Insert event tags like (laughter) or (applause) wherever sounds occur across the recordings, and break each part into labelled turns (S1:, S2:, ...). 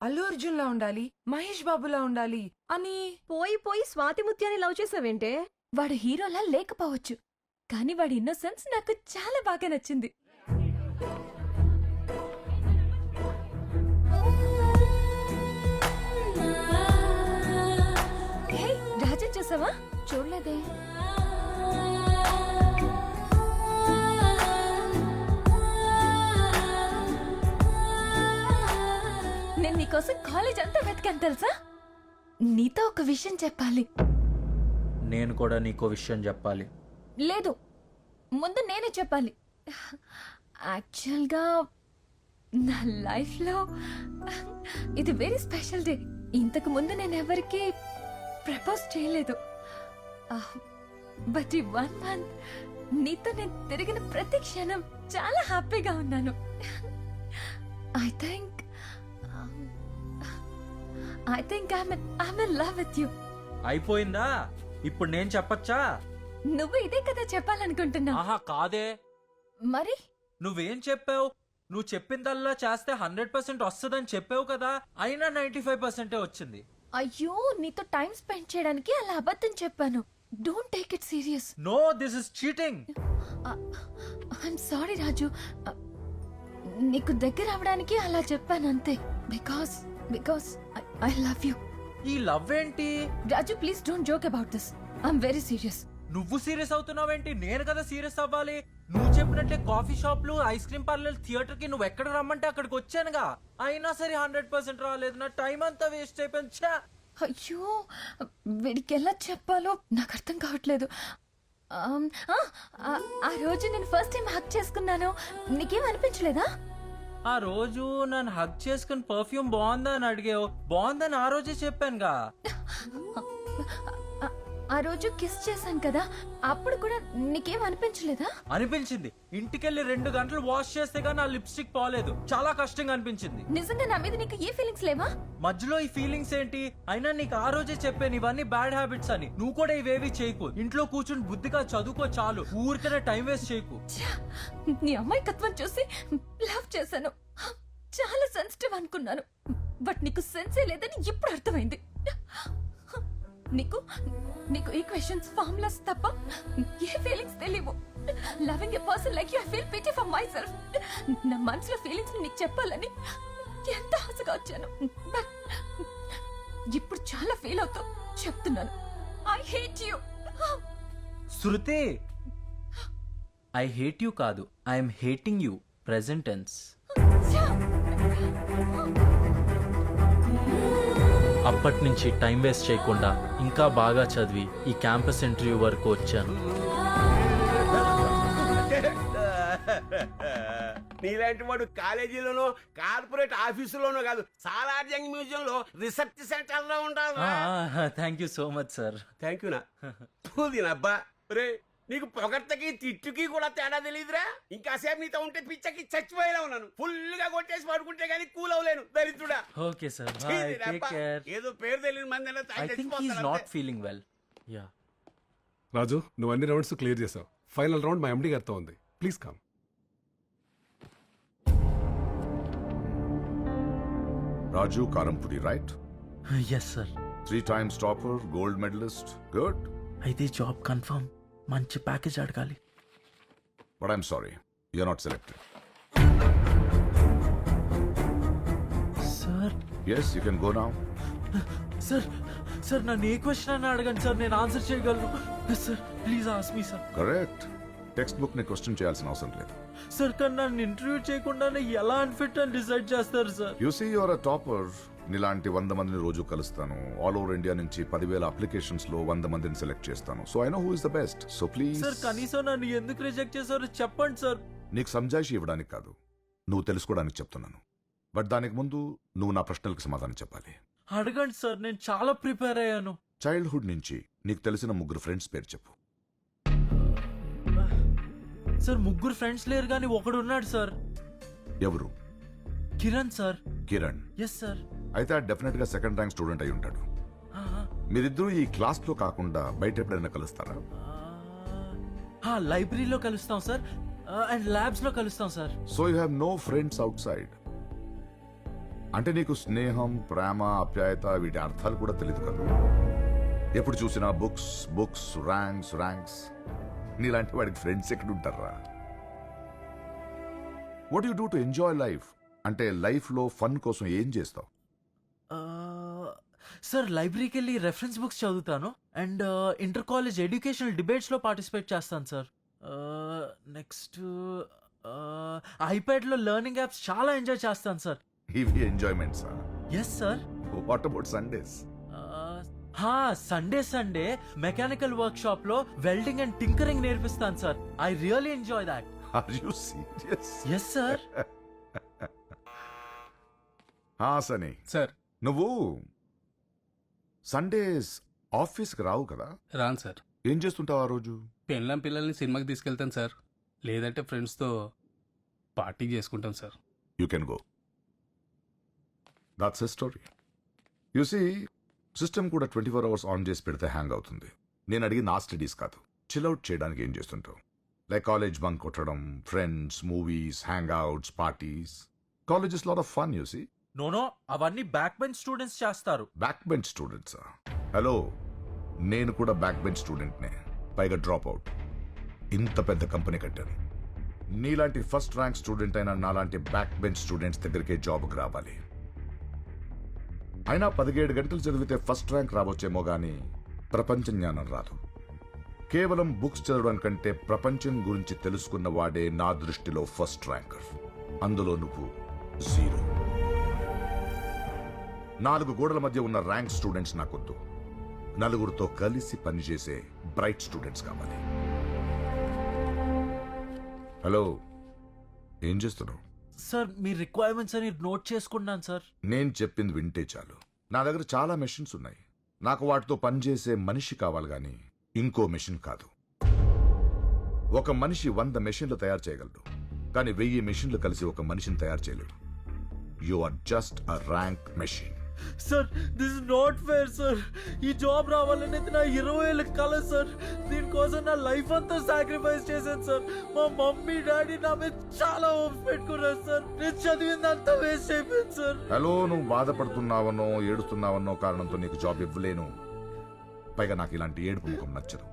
S1: అల్లు అర్జున్ లా ఉండాలి మహేష్ బాబులా ఉండాలి అని
S2: పోయి పోయి స్వాతి ముత్యాన్ని లవ్ చేసావేంటే?
S3: వాడు హీరోలా లేకపోవచ్చు కానీ వాడి ఇన్నోసెన్స్ నాకు చాలా బాగా నచ్చింది. హే, రాజన్ చూసావా? చూడలేదే. నీకోసం కాలేజ్ అంతా వెతికాను తెలుసా? నీతో ఒక విషయం చెప్పాలి.
S4: నేను కూడా నీకో విషయం చెప్పాలి.
S3: లేదు ముందు నేనే చెప్పాలి. యాక్చువల్గా నా లైఫ్లో ఇది వెరీ స్పెషల్ డే ఇంతకు ముందు నేను ఎవరికి ప్రపోజ్ చేయలేదు. బట్ ఈ వన్ మంత్ నీతో నేను తిరిగిన ప్రతి క్షణం చాలా హ్యాపీగా ఉన్నాను. I think I think I I love with you
S4: అయిపోయిందా? ఇప్పుడు నేను చెప్పచ్చా?
S3: నువ్వు ఇదే కదా చెప్పాలనుకుంటున్నావు.
S4: ఆహా కాదే.
S3: మరి?
S4: నువ్వేం చెప్పావు? నువ్వు చెప్పిందల్లా చేస్తే హండ్రెడ్ పర్సెంట్ వస్తుందని చెప్పావు కదా? అయినా నైన్టీ ఫైవ్ పర్సెంటే వచ్చింది.
S3: అయ్యో నీతో టైం స్పెండ్ చేయడానికి అలా అబద్ధం చెప్పాను. Don't take it serious
S4: no this is cheating.
S3: I'm sorry Raju నీకు దగ్గర అవడానికి అలా చెప్పాను అంతే. Because because I love you
S4: ఈ లవ్ ఏంటి?
S3: Raju please don't joke about this I'm very serious
S4: నువ్వు సీరియస్ అవుతున్నావేంటి? నేను కదా సీరియస్ అవ్వాలి. నువ్వు చెప్పినట్టే కాఫీ షాప్లు ఐస్ క్రీమ్ పార్లర్ థియేటర్కి నువ్వు ఎక్కడ రమ్మంటే అక్కడికి వచ్చానుగా. అయినా సరే హండ్రెడ్ పర్సెంట్ రాలేదు. నా టైం అంతా వేస్ట్ అయిపోయింది. ఛా!
S3: అయ్యో! వీడికి ఎలా చెప్పాలో నాకు అర్థం కావట్లేదు. ఆ, ఆ, ఆ రోజు నేను ఫస్ట్ టైం హక్ చేసుకున్నాను. నీకేం అనిపించలేదా?
S4: ఆ రోజు నన్ను హగ్ చేసుకుని పర్ఫ్యూమ్ బాగుందా అని అడిగావు? బాగుందని ఆ రోజే చెప్పానుగా. (laughs)
S3: ఆ- రోజు కిస్ చేశాను కదా అప్పుడు కూడా నీకేం అనిపించలేదా?
S4: అనిపించింది. ఇంటికెళ్ళి రెండు గంటలు వాష్ చేస్తే గానీ ఆ లిప్స్టిక్ పోలేదు. చాలా కష్టంగా అనిపించింది.
S3: నిజంగా నా మీద నీకు ఏ ఫీలింగ్స్ లేవా?
S4: మధ్యలో ఈ ఫీలింగ్స్ ఏంటి? అయినా నీకు ఆ రోజే చెప్పాను ఇవన్నీ బ్యాడ్ హ్యాబిట్స్ అని. నువ్వు కూడా ఇవేవి చేయకు. ఇంట్లో కూర్చుని బుద్ధిగా చదువుకో చాలు. ఊరికనే టైం వేస్ట్ చేయకు.
S3: ఛా! నీ అమ్మాయికత్వం చూసి లవ్ చేశాను. చాలా సెన్సిటివ్ అనుకున్నాను. బట్ నీకు సెన్సే లేదని ఇప్పుడు అర్థమైంది. నీకు నీకు ఈ క్వశ్చన్స్ ఫార్ములాస్ తప్ప ఏ ఫీలింగ్స్ తెలియవు. Loving a person like you I feel pity for myself నా మనసులో ఫీలింగ్స్ నీకు చెప్పాలని ఎంత ఆశగా వచ్చాను. ఇప్పుడు చాలా ఫీల్ అవుతూ చెప్తున్నాను. I hate you
S4: Shruti I hate you కాదు. ఐఎమ్ హేటింగ్ యూ ప్రెజెంటెన్స్ అప్పటి నుంచి టైం వేస్ట్ చేయకుండా ఇంకా బాగా చదివి ఈ క్యాంపస్ ఇంటర్వ్యూ వరకు వచ్చాను.
S5: నీలాంటి వాడు కాలేజీలోనో కార్పొరేట్ ఆఫీసులోనో కాదు సాలార్జంగ్ మ్యూజియం లో రీసెర్చ్ సెంటర్లో ఉండాలి
S4: thank you so much sir.
S5: Thank you నా. దీనబ్బా రే నీకు పొగడ్తకి తిట్టుకి కూడా తేడా తెలియదురా ఇంకాసేపు నీతో ఉంటే పిచ్చకి చచ్చిపోయేలా ఉన్నాను. ఫుల్గా కొట్టేసి పడుకుంటే గానీ కూల్ అవ్వలేను దరిద్రుడా
S4: ఓకే సార్
S5: ఏదో పేరు తెలియని మంది
S4: I think he's not feeling well ya
S6: Raju నువ్వు అన్ని రౌండ్స్ క్లియర్ చేసావు. ఫైనల్ రౌండ్ మా ఎండి గారితో ఉంది. Please come.
S7: Raju Karampudi, right?
S4: Yes sir
S7: Three times topper, gold medalist. Good.
S4: అయితే జాబ్ కన్ఫర్మ్ మంచి ప్యాకేజ్ అడగాలి.
S7: But I'm sorry, you're not selected.
S4: Sir
S7: Yes, you can go now.
S4: Sir sir నన్ను ఏ question అని అడగండి sir నేను answer చేయగలను. Sir please ask me sir
S7: Correct. టెక్స్ట్ బుక్ని క్వశ్చన్ చేయాల్సిన అవసరం లేదు.
S4: సార్ కానీ నన్ను ఇంటర్వ్యూ చేయకుండానే ఎలా అన్ఫిట్ అని డిసైడ్ చేస్తారు sir
S7: you see your a topper నీలాంటి వంద మందిని రోజు కలుస్తాను. ఆల్ ఓవర్ ఇండియా నుంచి పదివేల అప్లికేషన్స్లో వంద మందిని సెలెక్ట్ చేస్తాను. So I know who is the best so please
S4: sir కనీసం నన్ను ఎందుకు రిజెక్ట్ చేశారో చెప్పండి సార్
S7: నీకు సంజాయిషి ఇవ్వడానికి కాదు. నువ్వు తెలుసుకోవడానికి చెప్తున్నాను. బట్ దానికి ముందు నువ్వు నా ప్రశ్నలకు సమాధానం చెప్పాలి.
S4: అడగండి సార్ నేను చాలా ప్రిపేర్ అయ్యాను.
S7: చైల్డ్హుడ్ నుంచి నీకు తెలిసిన ముగ్గురు ఫ్రెండ్స్ పేరు చెప్పు.
S4: సార్ ముగ్గురు ఫ్రెండ్స్ లేరు కానీ ఒకడు ఉన్నాడు సార్
S7: ఎవరు?
S4: Kiran sir
S7: Kiran.
S4: Yes sir
S7: అయితే డెఫినెట్గా సెకండ్ ర్యాంక్ స్టూడెంట్ అయి ఉంటాడు. మీరిద్దరూ ఈ క్లాస్లో కాకుండా బయట ఎప్పుడైనా కలుస్తారా?
S4: లైబ్రరీలో కలుస్తాం సార్. అండ్ ల్యాబ్స్లో కలుస్తాం sir.
S7: So you have no friends outside అంటే నీకు స్నేహం ప్రేమ ఆప్యాయత వీటి అర్థాలు కూడా తెలియదు కదా? ఎప్పుడు చూసినా బుక్స్ బుక్స్ ర్యాంక్స్ ర్యాంక్స్ నీలాంటి వాడికి ఫ్రెండ్స్ ఎక్కడ ఉంటారా what you do to enjoy life అంటే లైఫ్లో ఫన్ కోసం ఏం చేస్తావు?
S4: సార్ లైబ్రరీకి వెళ్ళి రెఫరెన్స్ బుక్స్ చదువుతాను అండ్ ఇంటర్ కాలేజ్ ఎడ్యుకేషనల్ డిబేట్స్లో పార్టిసిపేట్ చేస్తాను సార్. నెక్స్ట్ ఐప్యాడ్లో లెర్నింగ్ యాప్స్ చాలా ఎంజాయ్ చేస్తాను సార్.
S7: ఇవి enjoyments
S4: yes sir
S7: what about Sundays
S4: హా సండే సండే మెకానికల్ వర్క్ షాప్లో వెల్డింగ్ అండ్ టింకరింగ్ నేర్పిస్తాను sir. I really enjoy that
S7: are you serious
S4: yes sir
S7: హా సనీ.
S8: సార్.
S7: నువ్వు సండేస్ ఆఫీస్కి రావు కదా?
S8: రాను సార్.
S7: ఏం చేస్తుంటావు ఆ రోజు?
S8: పెళ్ళం పిల్లల్ని సినిమాకి తీసుకెళ్తాను సార్. లేదంటే ఫ్రెండ్స్తో పార్టీ చేసుకుంటాం sir.
S7: You can go that's a story you see system కూడా ట్వంటీ ఫోర్ అవర్స్ ఆన్ చేసి పెడితే హ్యాంగ్ అవుతుంది. నేను అడిగి నా స్టడీస్ కాదు. చిల్అవుట్ చేయడానికి ఏం చేస్తుంటావు? లైక్ కాలేజ్ బంక్ కొట్టడం friends movies hangouts parties college is lot of fun you see
S4: no no అవన్నీ బ్యాక్ బెంచ్ స్టూడెంట్స్ చేస్తారు.
S7: బ్యాక్ బెంచ్ స్టూడెంట్స్ హలో నేను కూడా బ్యాక్ బెంచ్ స్టూడెంట్నే పైగా డ్రాప్ అవుట్ ఇంత పెద్ద కంపెనీ కట్టాను. నీలాంటి ఫస్ట్ ర్యాంక్ స్టూడెంట్ అయినా నాలాంటి బ్యాక్ బెంచ్ స్టూడెంట్స్ దగ్గరికే జాబ్కి రావాలి. అయినా పదిహేడు గంటలు చదివితే ఫస్ట్ ర్యాంక్ రావచ్చేమో కానీ ప్రపంచ జ్ఞానం రాదు. కేవలం బుక్స్ చదవడం కంటే ప్రపంచం గురించి తెలుసుకున్న వాడే నా దృష్టిలో ఫస్ట్ ర్యాంకర్ అందులో నువ్వు జీరో నాలుగు గోడల మధ్య ఉన్న ర్యాంక్ స్టూడెంట్స్ నాకొద్దు. నలుగురితో కలిసి పనిచేసే బ్రైట్ స్టూడెంట్స్ కావాలి. హలో ఏం చేస్తున్నావు?
S4: సార్ మీ రిక్వైర్మెంట్స్ అని నోట్ చేసుకున్నాను సార్.
S7: నేను చెప్పింది వింటే చాలు. నా దగ్గర చాలా మెషిన్స్ ఉన్నాయి. నాకు వాటితో పనిచేసే మనిషి కావాలి కానీ ఇంకో మెషిన్ కాదు. ఒక మనిషి వంద మెషిన్లు తయారు చేయగలడు. కానీ వెయ్యి మెషిన్లు కలిసి ఒక మనిషిని తయారు చేయలేడు. You are just a rank machine
S4: sir this not fair sir ఈ జాబ్ రావాలనేది నా ఇరవై ఏళ్ళ కళ సార్ దీనికోసం నా లైఫ్ అంతా సాక్రిఫైస్ చేశాను సార్ మా మమ్మీ డాడీ నా మీద చాలా హోప్స్ పెట్టుకున్నారు సార్ నేను చదివిందంతా వేస్ట్ అయిపోయింది సార్
S7: హలో నువ్వు బాధపడుతున్నావనో ఏడుస్తున్నావనో కారణంతో నీకు జాబ్ ఇవ్వలేను. పైగా నాకు ఇలాంటి ఏడుపు ముఖం నచ్చదు.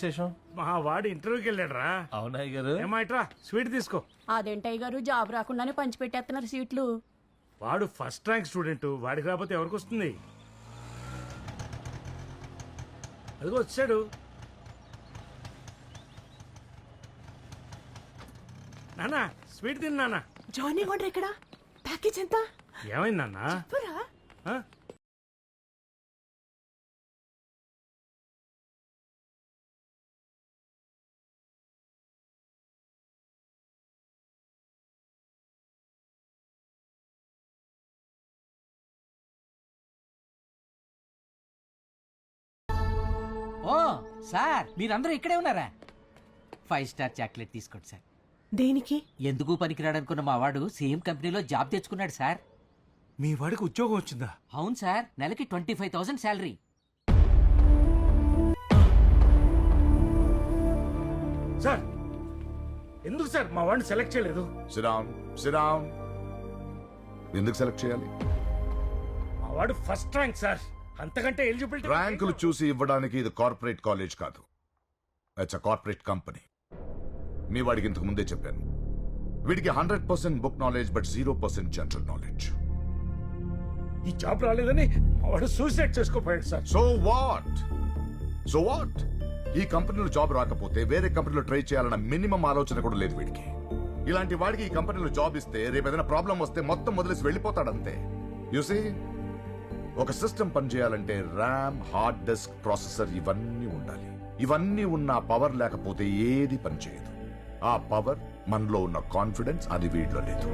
S4: విశేషం?
S9: మా వాడు ఇంటర్వ్యూకి వెళ్ళాడురా.
S4: అవునాయ్ గారు
S9: ఏమాయిట్రా స్వీట్ తీసుకో.
S10: అదేంటయ్య గారు జాబ్ రాకుండానే పంచిపెట్టేస్తున్నారు సీట్లు.
S9: వాడు ఫస్ట్ ర్యాంక్ స్టూడెంట్ వాడికి రాకపోతే ఎవరికి వస్తుంది? అదిగో వచ్చాడు. నానా స్వీట్ తిన్నా నాన్న.
S2: జాయినింగ్ ఆర్డర్ ఎక్కడ? ప్యాకేజ్ ఎంత?
S9: ఏమైంది నాన్న? ఆ?
S11: ఓ సార్ మీరందరూ ఇక్కడే ఉన్నారా? ఫైవ్ స్టార్ చాక్లెట్ తీసుకోండి సార్.
S2: దేనికి?
S11: ఎందుకు పనికిరాడనుకున్న మా వాడు సేమ్ కంపెనీలో జాబ్ తెచ్చుకున్నాడు సార్.
S9: మీ వాడికి ఉద్యోగం వచ్చిందా?
S11: అవును సార్. నెలకి twenty five thousand salary.
S9: Sir ఎందుకు సార్ మా వాడిని సెలెక్ట్ చేయలేదు?
S7: సిరామ్ సిరామ్ ఎందుకు సెలెక్ట్ చేయాలి?
S9: మా వాడు ఫస్ట్ ర్యాంక్ సార్. అంతకంటే ఎలిజిబిలిటీ
S7: ర్యాంకులు చూసి ఇవ్వడానికి ఇది కార్పొరేట్ కాలేజ్ కాదు. ఇట్స్ అ కార్పొరేట్ కంపెనీ మీ వాడికి ఇంతకు ముందే చెప్పాను. వీడికి hundred percent book knowledge but zero percent general knowledge.
S9: ఈ జాబ్ రాలేదని వాడు suicide చేసుకోపోయాడు sir.
S7: So what so what ఈ కంపెనీలో జాబ్ రాకపోతే వేరే కంపెనీలో ట్రై చేయాలన్న మినిమం ఆలోచన కూడా లేదు వీడికి. ఇలాంటి వాడికి ఈ కంపెనీలో జాబ్ ఇస్తే రేపు ఏదైనా ప్రాబ్లం వస్తే మొత్తం వదిలేసి వెళ్ళిపోతాడంతే. యూసి ఒక సిస్టమ్ పనిచేయాలంటే ర్యామ్ హార్డ్ డిస్క్ ప్రాసెసర్ ఇవన్నీ ఉండాలి. ఇవన్నీ ఉన్న పవర్ లేకపోతే ఏది పనిచేయదు. ఆ పవర్ మనలో ఉన్న కాన్ఫిడెన్స్ అది వీడిలో లేదు.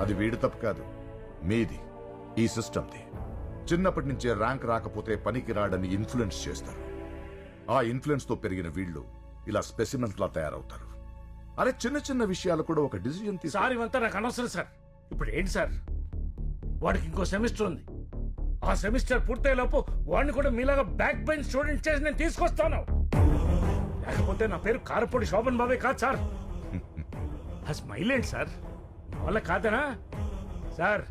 S7: అది వీడి తప్పు కాదు. మీది ఈ సిస్టమ్ది చిన్నప్పటి నుంచే ర్యాంక్ రాకపోతే పనికి రాడని ఇన్ఫ్లుయెన్స్ చేస్తారు. ఆ ఇన్ఫ్లుయెన్స్తో పెరిగిన వీళ్ళు ఇలా స్పెసిమెంట్లా తయారవుతారు. అరే చిన్న చిన్న విషయాలు కూడా ఒక డిసిజన్
S9: సార్ ఇవంతా నాకు అనవసరం సార్. ఇప్పుడు ఏంటి సార్? వాడికి ఇంకో సెమిస్టర్ ఉంది. ఆ సెమిస్టర్ పూర్తయ్యేలోపు వాడిని కూడా మీలాగా బ్యాక్ బెంచ్ స్టూడెంట్ చేసి నేను తీసుకొస్తాను. లేకపోతే నా పేరు కారపొడి శోభన్ బాబే కాదు సార్. (laughs) ఆ స్మైల్ ఏంటి సార్? వాళ్ళ కాదనా? సార్